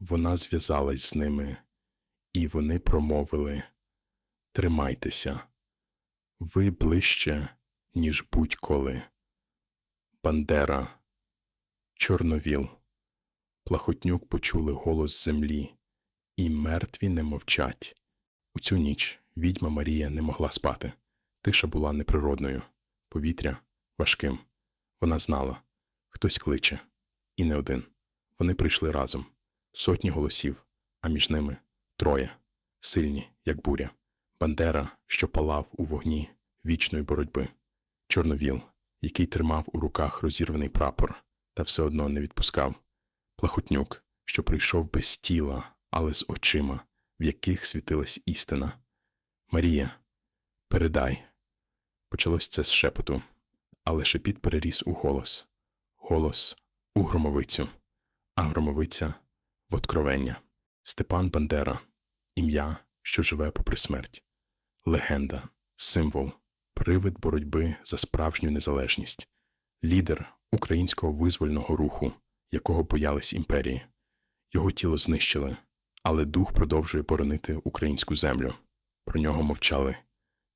Вона зв'язалась з ними, і вони промовили Тримайтеся, ви ближче, ніж будь-коли. Бандера, Чорновіл. Плахотнюк почули голос землі, і мертві не мовчать. У цю ніч відьма Марія не могла спати. Тиша була неприродною, повітря важким. Вона знала, хтось кличе, і не один. Вони прийшли разом, сотні голосів, а між ними троє, сильні, як буря. Бандера, що палав у вогні вічної боротьби, Чорновіл, який тримав у руках розірваний прапор, та все одно не відпускав, Плахотнюк, що прийшов без тіла, але з очима, в яких світилась істина. Марія, передай. Почалось це з шепоту, але шепіт переріс у голос, голос у громовицю, а громовиця в откровення. Степан Бандера, ім'я, що живе попри смерть, легенда, символ, привид боротьби за справжню незалежність, лідер українського визвольного руху, якого боялись імперії. Його тіло знищили, але дух продовжує боронити українську землю. Про нього мовчали,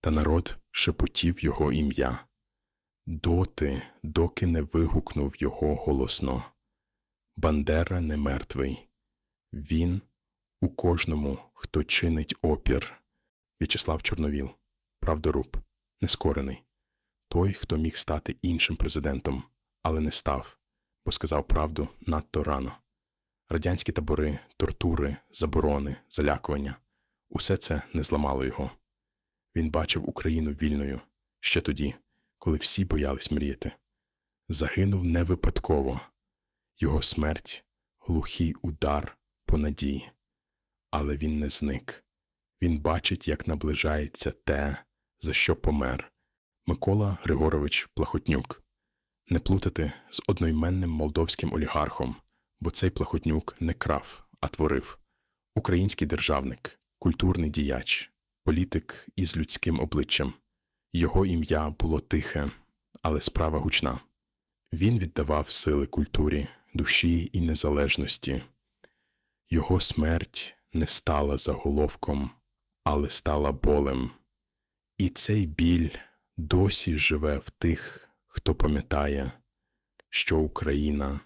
та народ шепотів його ім'я. Доти, доки не вигукнув його голосно. Бандера не мертвий. Він у кожному, хто чинить опір. В'ячеслав Чорновіл, правдоруб, нескорений. Той, хто міг стати іншим президентом, але не став, бо сказав правду надто рано. Радянські табори, тортури, заборони, залякування усе це не зламало його. Він бачив Україну вільною ще тоді, коли всі боялись мріяти. Загинув не випадково. Його смерть глухий удар по надії. Але він не зник. Він бачить, як наближається те, за що помер. Микола Григорович Плахотнюк. Не плутати з одноіменним молдовським олігархом, бо цей Плахотнюк не крав, а творив. Український державник, культурний діяч, політик із людським обличчям. Його ім'я було тихе, але справа гучна. Він віддавав сили культурі, душі і незалежності. Його смерть не стала заголовком, але стала болем. І цей біль досі живе в тих, хто пам'ятає, що Україна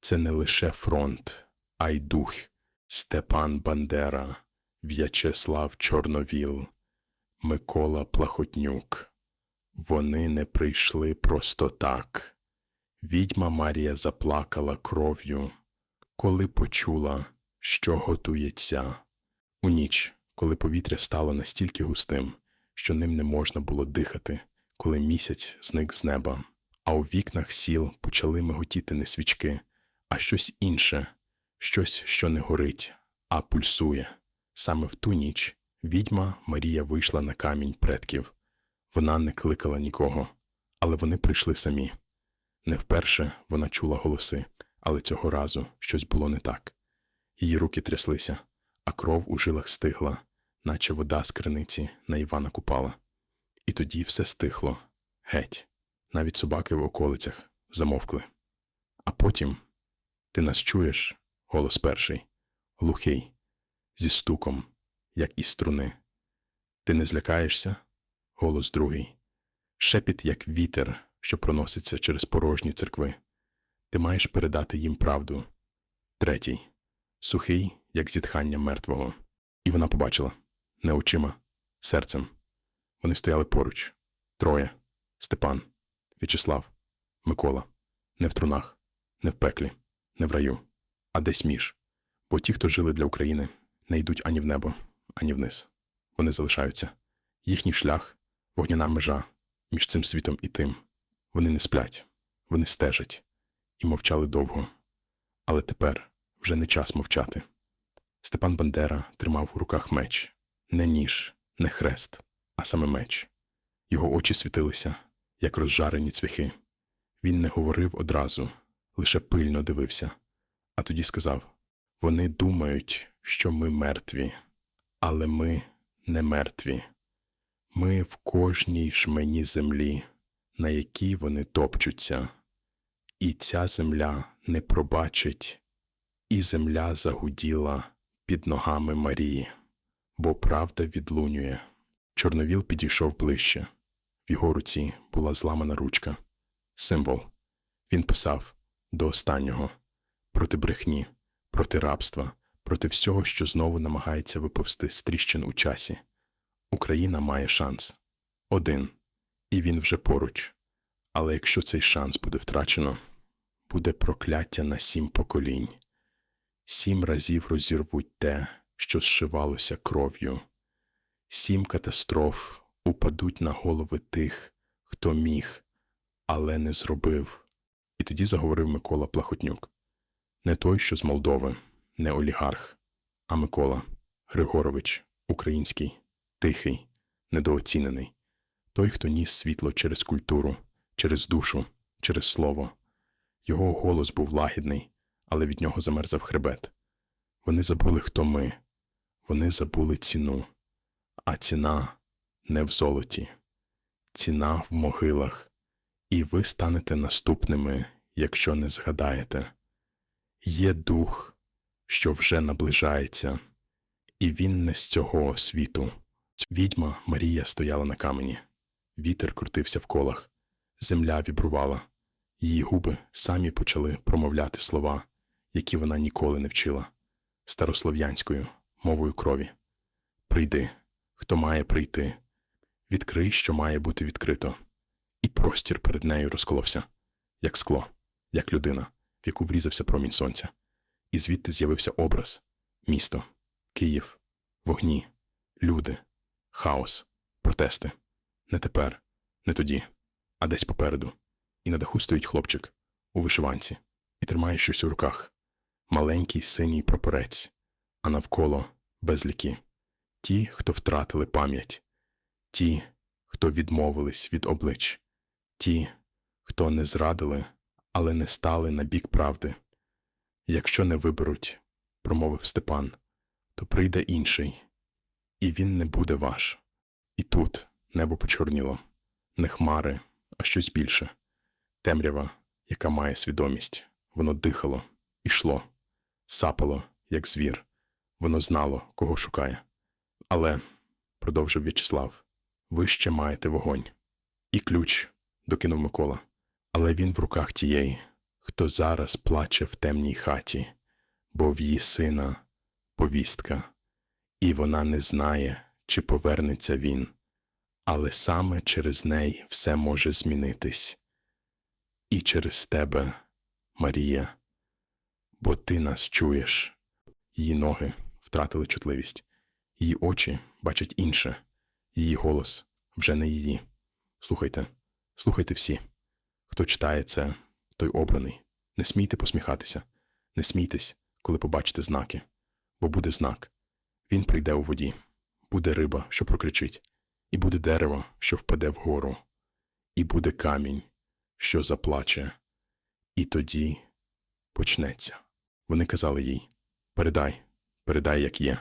це не лише фронт, а й дух Степан Бандера, В'ячеслав Чорновіл, Микола Плахотнюк. Вони не прийшли просто так. Відьма Марія заплакала кров'ю, коли почула, що готується. У ніч, коли повітря стало настільки густим, що ним не можна було дихати, коли місяць зник з неба, а у вікнах сіл почали миготіти не свічки, а щось інше, щось, що не горить, а пульсує. Саме в ту ніч відьма Марія вийшла на камінь предків. Вона не кликала нікого, але вони прийшли самі. Не вперше вона чула голоси, але цього разу щось було не так. Її руки тряслися, а кров у жилах стигла, наче вода з криниці на Івана Купала. І тоді все стихло геть. Навіть собаки в околицях замовкли. А потім ти нас чуєш, голос перший, глухий, зі стуком, як із струни. Ти не злякаєшся, голос другий, шепіт, як вітер, що проноситься через порожні церкви. Ти маєш передати їм правду. Третій сухий, як зітхання мертвого. І вона побачила не очима, серцем. Вони стояли поруч троє Степан, В'ячеслав, Микола, не в трунах, не в пеклі, не в раю, а десь між. Бо ті, хто жили для України, не йдуть ані в небо, ані вниз. Вони залишаються. Їхній шлях вогняна межа між цим світом і тим. Вони не сплять, вони стежать і мовчали довго. Але тепер вже не час мовчати. Степан Бандера тримав у руках меч не ніж, не хрест, а саме меч. Його очі світилися, як розжарені цвяхи. Він не говорив одразу, лише пильно дивився, а тоді сказав: Вони думають, що ми мертві, але ми не мертві. Ми в кожній жмені землі, на якій вони топчуться, і ця земля не пробачить і земля загуділа під ногами Марії, бо правда відлунює. Чорновіл підійшов ближче. В його руці була зламана ручка. Символ. Він писав до останнього проти брехні, проти рабства, проти всього, що знову намагається виповзти з тріщин у часі. Україна має шанс. Один. І він вже поруч. Але якщо цей шанс буде втрачено, буде прокляття на сім поколінь. Сім разів розірвуть те, що зшивалося кров'ю. Сім катастроф упадуть на голови тих, хто міг, але не зробив. І тоді заговорив Микола Плахотнюк. Не той, що з Молдови, не олігарх, а Микола Григорович, український, тихий, недооцінений. Той, хто ніс світло через культуру, через душу, через слово. Його голос був лагідний, але від нього замерзав хребет. Вони забули, хто ми. Вони забули ціну. А ціна не в золоті, ціна в могилах. І ви станете наступними, якщо не згадаєте. Є дух, що вже наближається, і він не з цього світу. Відьма Марія стояла на камені. Вітер крутився в колах, земля вібрувала. Її губи самі почали промовляти слова, які вона ніколи не вчила, старослов'янською мовою крові. Прийди, хто має прийти, відкрий, що має бути відкрито. І простір перед нею розколовся, як скло, як людина, в яку врізався промінь сонця. І звідти з'явився образ місто, Київ, вогні, люди, хаос, протести. Не тепер, не тоді, а десь попереду. І на даху стоїть хлопчик у вишиванці і тримає щось у руках маленький синій прапорець, а навколо безліки. Ті, хто втратили пам'ять, ті, хто відмовились від облич, ті, хто не зрадили, але не стали на бік правди. Якщо не виберуть, промовив Степан, то прийде інший, і він не буде ваш. І тут небо почорніло, не хмари, а щось більше. Темрява, яка має свідомість, воно дихало, ішло, сапало, як звір. Воно знало, кого шукає. Але, продовжив В'ячеслав, ви ще маєте вогонь. І ключ, докинув Микола. Але він в руках тієї, хто зараз плаче в темній хаті, бо в її сина повістка, і вона не знає, чи повернеться він, але саме через неї все може змінитись. І через тебе, Марія, бо ти нас чуєш. Її ноги втратили чутливість, її очі бачать інше, її голос вже не її. Слухайте, слухайте всі. Хто читає це, той обраний. Не смійте посміхатися, не смійтесь, коли побачите знаки, бо буде знак. Він прийде у воді, буде риба, що прокричить, і буде дерево, що впаде вгору, і буде камінь, що заплаче. І тоді почнеться. Вони казали їй передай, передай, як є,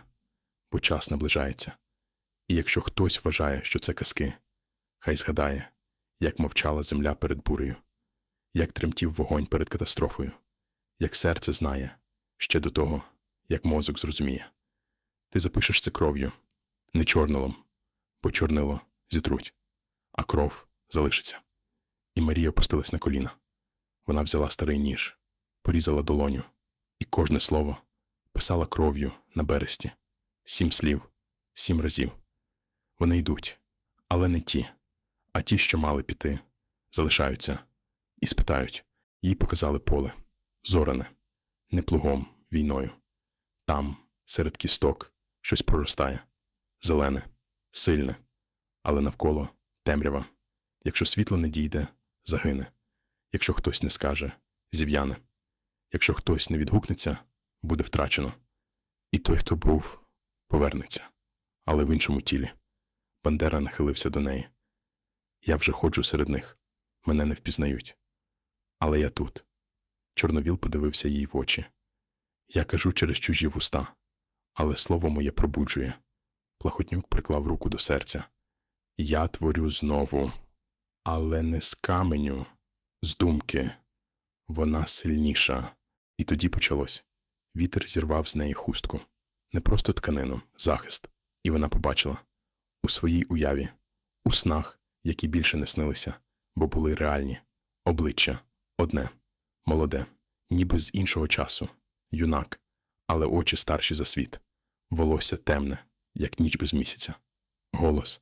бо час наближається. І якщо хтось вважає, що це казки, хай згадає, як мовчала земля перед бурею, як тремтів вогонь перед катастрофою, як серце знає ще до того, як мозок зрозуміє. Ти запишеш це кров'ю, не чорнилом, бо чорнило зітруть, а кров залишиться. І Марія опустилась на коліна. Вона взяла старий ніж, порізала долоню, і кожне слово писала кров'ю на бересті. Сім слів, сім разів. Вони йдуть, але не ті, а ті, що мали піти, залишаються і спитають. Їй показали поле, зоране, не плугом, війною. Там, серед кісток, щось проростає, зелене, сильне, але навколо темрява. Якщо світло не дійде, загине. Якщо хтось не скаже, зів'яне. Якщо хтось не відгукнеться, буде втрачено. І той, хто був, повернеться, але в іншому тілі. Бандера нахилився до неї. Я вже ходжу серед них, мене не впізнають. Але я тут. Чорновіл подивився їй в очі. Я кажу через чужі вуста, але слово моє пробуджує. Плахотнюк приклав руку до серця. Я творю знову, але не з каменю, з думки. Вона сильніша. І тоді почалось. Вітер зірвав з неї хустку. Не просто тканину, захист. І вона побачила у своїй уяві, у снах, які більше не снилися, бо були реальні, обличчя одне, молоде, ніби з іншого часу, юнак, але очі старші за світ, волосся темне, як ніч без місяця. Голос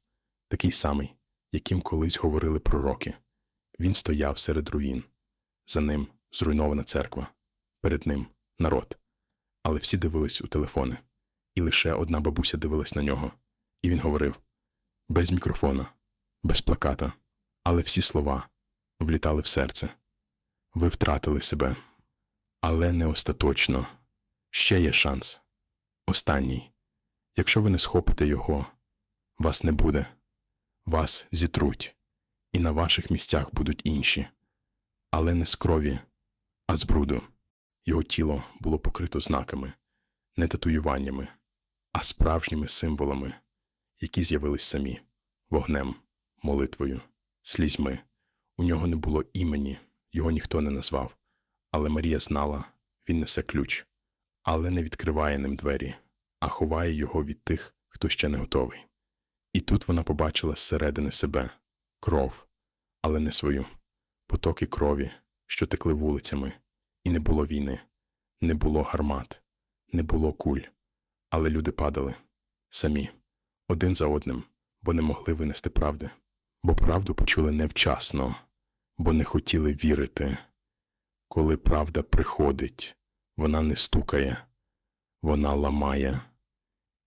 такий самий, яким колись говорили пророки. Він стояв серед руїн. За ним зруйнована церква, перед ним народ. Але всі дивились у телефони, і лише одна бабуся дивилась на нього, і він говорив без мікрофона, без плаката, але всі слова влітали в серце. Ви втратили себе, але не остаточно. Ще є шанс. Останній. Якщо ви не схопите його, вас не буде, вас зітруть, і на ваших місцях будуть інші, але не з крові, а з бруду. Його тіло було покрито знаками, не татуюваннями, а справжніми символами, які з'явились самі вогнем, молитвою, слізьми. У нього не було імені, його ніхто не назвав, але Марія знала, він несе ключ, але не відкриває ним двері, а ховає його від тих, хто ще не готовий. І тут вона побачила зсередини себе кров, але не свою, потоки крові, що текли вулицями, і не було війни, не було гармат, не було куль, але люди падали самі, один за одним, бо не могли винести правди, бо правду почули невчасно, бо не хотіли вірити. Коли правда приходить, вона не стукає, вона ламає,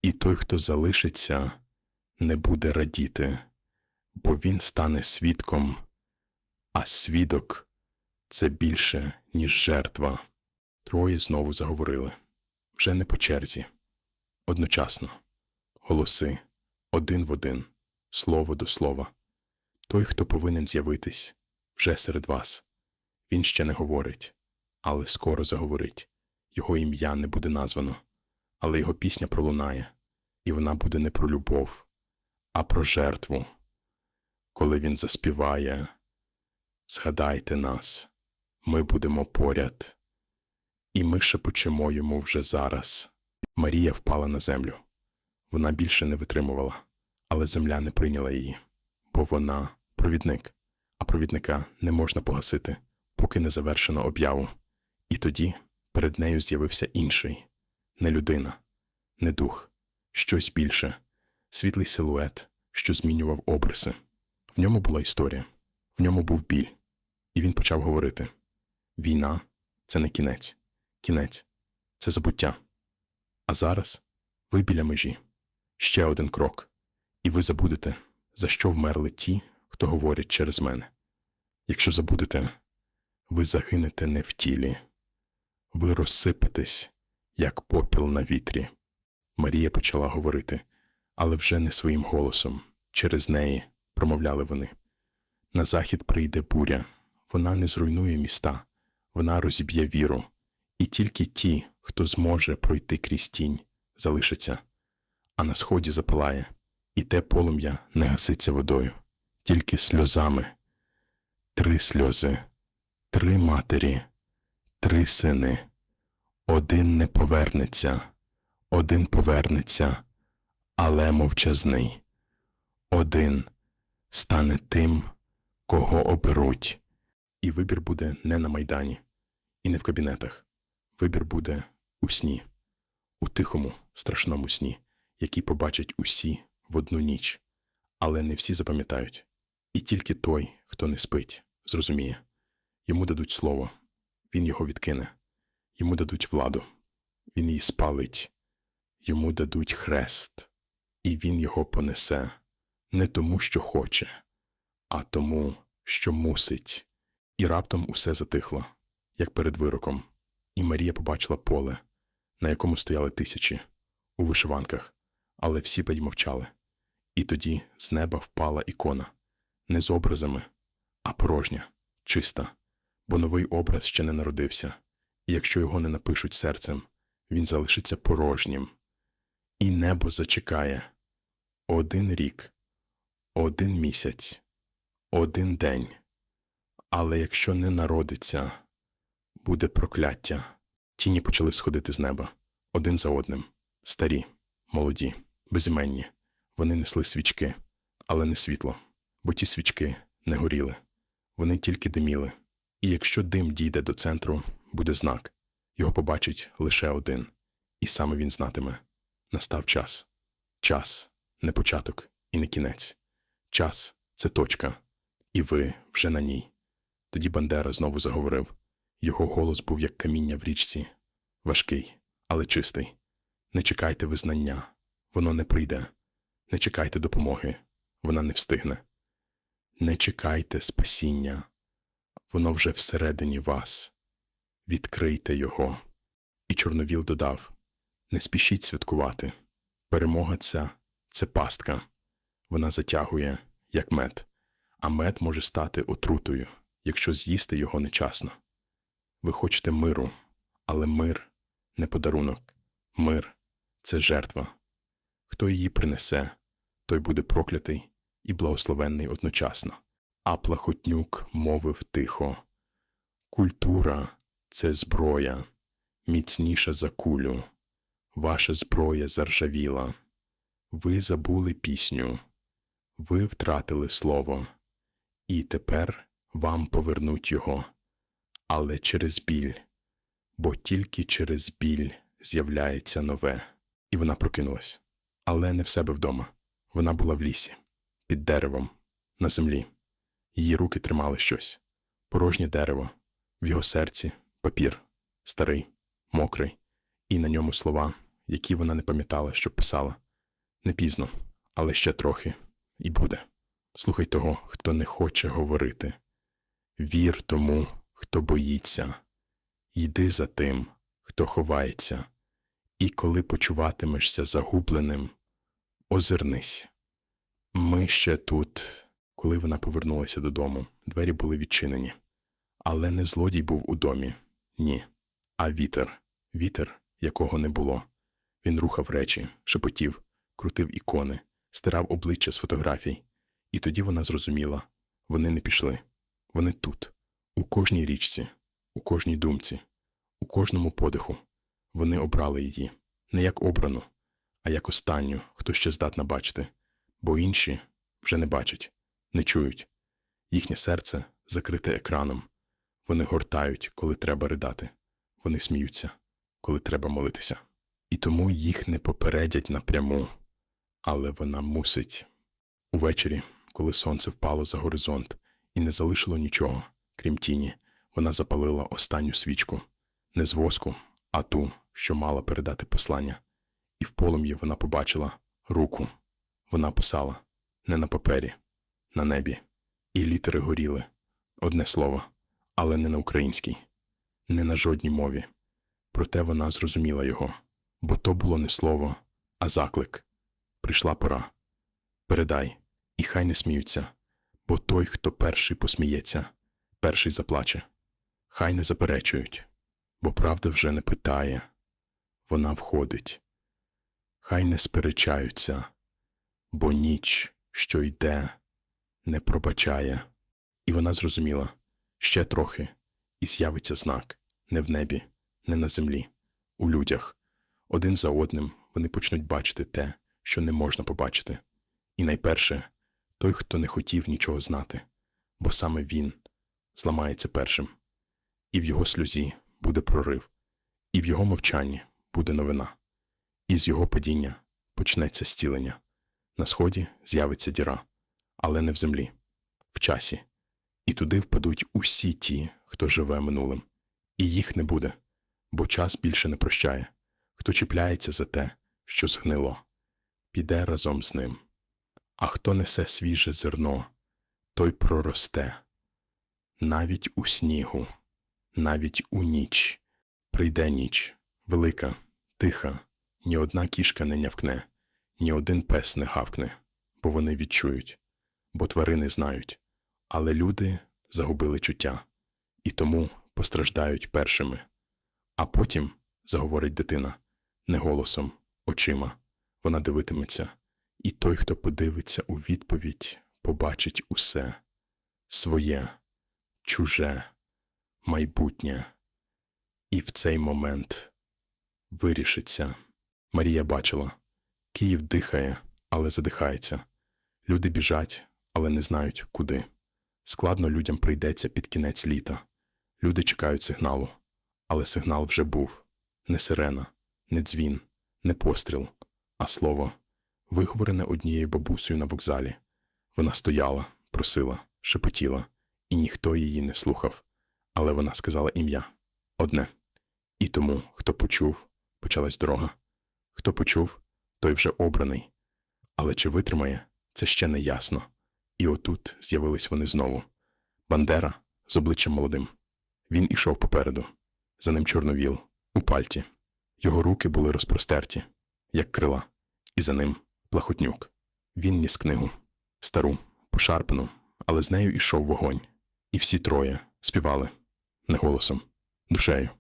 і той, хто залишиться, не буде радіти, бо він стане свідком, а свідок це більше, ніж жертва. Троє знову заговорили. Вже не по черзі, одночасно, голоси. Один в один, слово до слова. Той, хто повинен з'явитись, вже серед вас. Він ще не говорить, але скоро заговорить. Його ім'я не буде названо, але його пісня пролунає, і вона буде не про любов, а про жертву. Коли він заспіває, згадайте нас, ми будемо поряд, і ми шепочемо йому вже зараз. Марія впала на землю. Вона більше не витримувала, але земля не прийняла її, бо вона провідник, а провідника не можна погасити, поки не завершено об'яву. І тоді перед нею з'явився інший не людина, не дух, щось більше, світлий силует, що змінював обриси. В ньому була історія, в ньому був біль, і він почав говорити: війна це не кінець, кінець це забуття. А зараз ви біля межі, ще один крок, і ви забудете, за що вмерли ті, хто говорять через мене. Якщо забудете, ви загинете не в тілі, ви розсипетесь, як попіл на вітрі. Марія почала говорити, але вже не своїм голосом. Через неї промовляли вони. На захід прийде буря, вона не зруйнує міста, вона розіб'є віру, і тільки ті, хто зможе пройти крізь тінь, залишаться, а на сході запалає, і те полум'я не гаситься водою, тільки сльозами. Три сльози, три матері, три сини. Один не повернеться, один повернеться, але мовчазний. Один стане тим, кого оберуть. І вибір буде не на майдані, і не в кабінетах. Вибір буде у сні, у тихому, страшному сні, який побачать усі в одну ніч, але не всі запам'ятають. І тільки той, хто не спить, зрозуміє. Йому дадуть слово, він його відкине, йому дадуть владу, він її спалить, йому дадуть хрест, і він його понесе не тому, що хоче, а тому, що мусить. І раптом усе затихло, як перед вироком, і Марія побачила поле, на якому стояли тисячі, у вишиванках, але всі мовчали. І тоді з неба впала ікона, не з образами, а порожня, чиста, бо новий образ ще не народився, і якщо його не напишуть серцем, він залишиться порожнім. І небо зачекає один рік, один місяць, один день. Але якщо не народиться, буде прокляття, Тіні почали сходити з неба, один за одним, старі, молоді, безіменні. Вони несли свічки, але не світло, бо ті свічки не горіли. Вони тільки диміли. І якщо дим дійде до центру, буде знак. Його побачить лише один, і саме він знатиме. Настав час. Час не початок і не кінець. Час це точка, і ви вже на ній. Тоді Бандера знову заговорив. Його голос був як каміння в річці, важкий, але чистий. Не чекайте визнання, воно не прийде. Не чекайте допомоги, вона не встигне. Не чекайте спасіння, воно вже всередині вас. Відкрийте його. І Чорновіл додав: Не спішіть святкувати. Перемога ця це пастка. Вона затягує, як мед, а мед може стати отрутою, якщо з'їсти його нечасно. Ви хочете миру, але мир не подарунок. Мир це жертва. Хто її принесе, той буде проклятий і благословенний одночасно. А плахотнюк мовив тихо: Культура це зброя, міцніша за кулю. Ваша зброя заржавіла. Ви забули пісню, ви втратили слово, і тепер вам повернуть його, але через біль, бо тільки через біль з'являється нове. І вона прокинулась, але не в себе вдома. Вона була в лісі, під деревом, на землі. Її руки тримали щось порожнє дерево, в його серці папір, старий, мокрий, і на ньому слова, які вона не пам'ятала, що писала. Не пізно, але ще трохи, і буде. Слухай того, хто не хоче говорити. Вір тому, хто боїться. Йди за тим, хто ховається. І коли почуватимешся загубленим, озирнись. Ми ще тут. Коли вона повернулася додому, двері були відчинені. Але не злодій був у домі, ні, а вітер, вітер, якого не було. Він рухав речі, шепотів, крутив ікони, стирав обличчя з фотографій. І тоді вона зрозуміла вони не пішли. Вони тут, у кожній річці, у кожній думці, у кожному подиху. Вони обрали її не як обрану, а як останню, хто ще здатна бачити, бо інші вже не бачать, не чують. Їхнє серце закрите екраном. Вони гортають, коли треба ридати. Вони сміються, коли треба молитися. І тому їх не попередять напряму, але вона мусить. Увечері, коли сонце впало за горизонт і не залишило нічого, крім тіні, вона запалила останню свічку не з воску, а ту, що мала передати послання. І в полум'ї вона побачила руку. Вона писала не на папері, на небі, і літери горіли одне слово, але не на українській, не на жодній мові. Проте вона зрозуміла його, бо то було не слово, а заклик. Прийшла пора. Передай, і хай не сміються, бо той, хто перший посміється, перший заплаче. Хай не заперечують, бо правда вже не питає. Вона входить. Хай не сперечаються, бо ніч, що йде, не пробачає. І вона зрозуміла ще трохи, і з'явиться знак не в небі, не на землі, у людях. Один за одним вони почнуть бачити те, що не можна побачити. І найперше той, хто не хотів нічого знати, бо саме він зламається першим, і в його сльозі буде прорив, і в його мовчанні буде новина, і з його падіння почнеться зцілення. На сході з'явиться діра, але не в землі, в часі, і туди впадуть усі ті, хто живе минулим, і їх не буде, бо час більше не прощає, хто чіпляється за те, що згнило, піде разом з ним. А хто несе свіже зерно, той проросте. Навіть у снігу, навіть у ніч прийде ніч, велика, тиха, ні одна кішка не нявкне, ні один пес не гавкне, бо вони відчують, бо тварини знають, але люди загубили чуття і тому постраждають першими. А потім заговорить дитина не голосом, очима. Вона дивитиметься, і той, хто подивиться у відповідь, побачить усе своє, чуже, майбутнє. І в цей момент вирішиться. Марія бачила. Київ дихає, але задихається. Люди біжать, але не знають, куди. Складно людям прийдеться під кінець літа. Люди чекають сигналу. Але сигнал вже був. Не сирена, не дзвін, не постріл, а слово, виговорене однією бабусею на вокзалі. Вона стояла, просила, шепотіла, і ніхто її не слухав. Але вона сказала ім'я одне. І тому, хто почув, почалась дорога. Хто почув, той вже обраний. Але чи витримає, це ще не ясно. І отут з'явились вони знову. Бандера з обличчям молодим. Він ішов попереду. За ним чорновіл, у пальті. Його руки були розпростерті, як крила, і за ним плахотнюк. Він ніс книгу, стару, пошарпану, але з нею ішов вогонь. І всі троє співали не голосом, душею.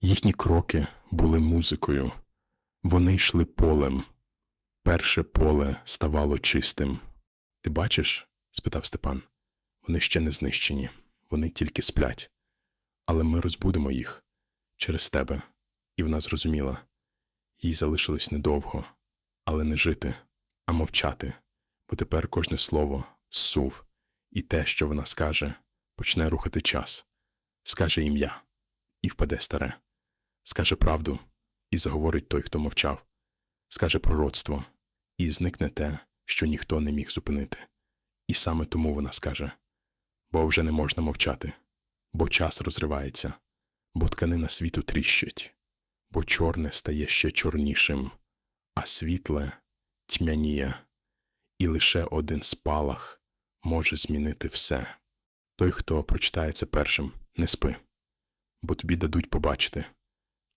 Їхні кроки були музикою. Вони йшли полем. Перше поле ставало чистим. Ти бачиш? спитав Степан. Вони ще не знищені, вони тільки сплять. Але ми розбудемо їх через тебе. І вона зрозуміла. Їй залишилось недовго, але не жити, а мовчати, бо тепер кожне слово зсув, і те, що вона скаже, почне рухати час, скаже ім'я, і впаде старе, скаже правду, і заговорить той, хто мовчав, скаже пророцтво, і зникне те, що ніхто не міг зупинити. І саме тому вона скаже бо вже не можна мовчати, бо час розривається, бо тканина світу тріщить, бо чорне стає ще чорнішим, а світле тьмяніє, і лише один спалах може змінити все. Той, хто прочитає це першим, не спи, бо тобі дадуть побачити.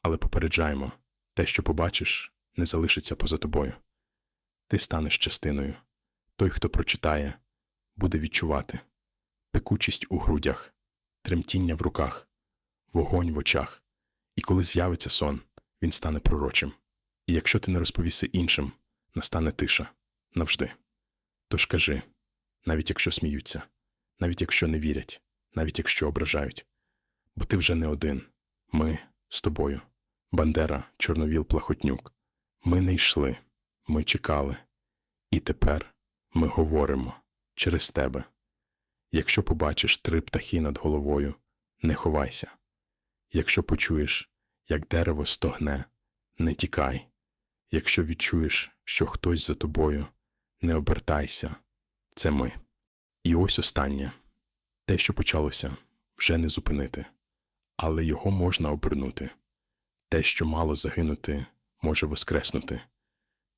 Але попереджаємо те, що побачиш, не залишиться поза тобою. Ти станеш частиною. Той, хто прочитає, буде відчувати пекучість у грудях, тремтіння в руках, вогонь в очах. І коли з'явиться сон, він стане пророчим. І якщо ти не розповіси іншим, настане тиша навжди. Тож кажи, навіть якщо сміються, навіть якщо не вірять, навіть якщо ображають, бо ти вже не один. Ми з тобою. Бандера, Чорновіл, Плахотнюк. Ми не йшли, ми чекали. І тепер ми говоримо через тебе. Якщо побачиш три птахи над головою, не ховайся. Якщо почуєш, як дерево стогне, не тікай. Якщо відчуєш, що хтось за тобою, не обертайся. Це ми. І ось останнє те, що почалося, вже не зупинити, але його можна обернути. Те, що мало загинути, може воскреснути.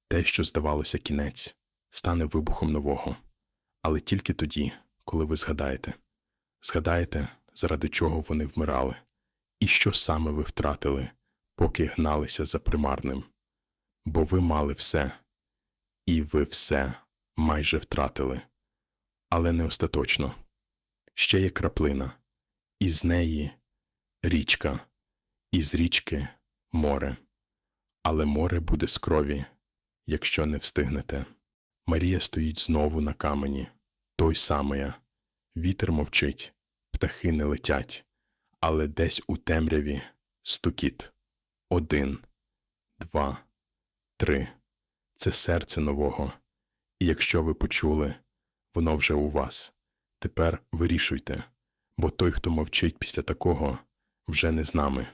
Те, що здавалося кінець, стане вибухом нового, але тільки тоді, коли ви згадаєте. Згадаєте, заради чого вони вмирали, і що саме ви втратили, поки гналися за примарним. Бо ви мали все, і ви все майже втратили, але не остаточно. Ще є краплина, і з неї річка, і з річки море. Але море буде з крові, якщо не встигнете. Марія стоїть знову на камені той самий. Вітер мовчить, птахи не летять, але десь у темряві стукіт. Один, два, три. Це серце нового. І якщо ви почули, воно вже у вас. Тепер вирішуйте, бо той, хто мовчить після такого, вже не з нами.